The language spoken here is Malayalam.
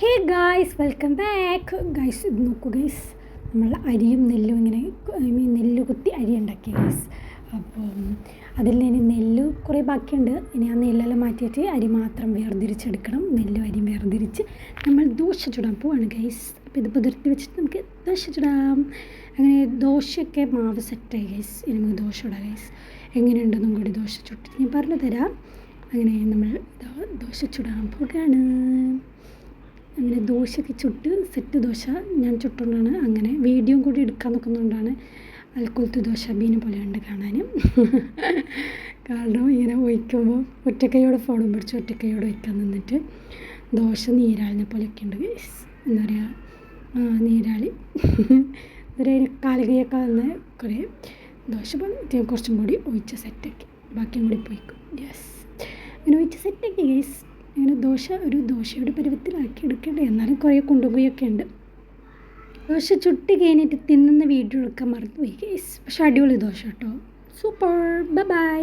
Hey guys welcome back guys ഇത് നോക്കൂ ഗൈസ് നമ്മൾ അരിയും നെല്ലും ഇങ്ങനെ ഐ മീൻ നെല്ല് കുത്തി അരി ഉണ്ടാക്കി ഗൈസ് അപ്പോൾ അതിൽ ഇനി നെല്ല് കുറേ ബാക്കിയുണ്ട്. ഇനി ആ നെല്ലെല്ലാം മാറ്റിയിട്ട് അരി മാത്രം വേർതിരിച്ചെടുക്കണം. നെല്ലും അരി വേർതിരിച്ച് നമ്മൾ ദോശ ചുടാൻ പോവാണ് ഗൈസ് അപ്പോൾ ഇത് പുതിർത്തി വെച്ചിട്ട് നമുക്ക് ദോശ ചുടാം. അങ്ങനെ ദോശയൊക്കെ മാവ് സെറ്റായി ഗൈസ് ഇനി നമുക്ക് ദോശ ഇടാം ഗൈസ് എങ്ങനെയുണ്ടെന്നും കൂടി ദോശ ചുട്ടിട്ട് ഞാൻ പറഞ്ഞു തരാം അങ്ങനെ നമ്മൾ ദോശ ചുടാൻ പോകുകയാണ് അങ്ങനെ ദോശയൊക്കെ ചുട്ട് സെറ്റ് ദോശ ഞാൻ ചുട്ടുകൊണ്ടാണ് അങ്ങനെ വീഡിയോ കൂടി എടുക്കാൻ നോക്കുന്നതുകൊണ്ടാണ് അൽക്കുലത്ത് ദോശ ബീനെ ഉണ്ട് കാണാൻ കാരണം ഇങ്ങനെ ഒഴിക്കുമ്പോൾ ഒറ്റക്കൈയോടെ ഫോണും പിടിച്ച് ഒറ്റക്കൈയോടെ ഒഴിക്കാൻ നിന്നിട്ട് ദോശ നീരാളിനെ പോലെയൊക്കെ ഉണ്ട്. എന്താ പറയുക നീരാളി. ഒരു കാലുകയൊക്കെ വന്ന് കുറേ ദോശ കുറച്ചും കൂടി ഒഴിച്ച് സെറ്റാക്കി ബാക്കിയും കൂടി പോയിക്കും. യെസ് അങ്ങനെ ഒഴിച്ച് സെറ്റാക്കി ഗൈസ് അങ്ങനെ ദോശ ഒരു ദോശയുടെ പരുവത്തിലാക്കി എടുക്കണ്ടേ? എന്നാലും കുറേ കൊണ്ടുപോയൊക്കെ ഉണ്ട് ദോശ ചുട്ടി കഴിഞ്ഞിട്ട് തിന്നുന്ന വീഡിയോ എടുക്കാൻ മറന്നുപോയി ഗൈസ് പക്ഷെ അടിപൊളി ദോശ കേട്ടോ. Super by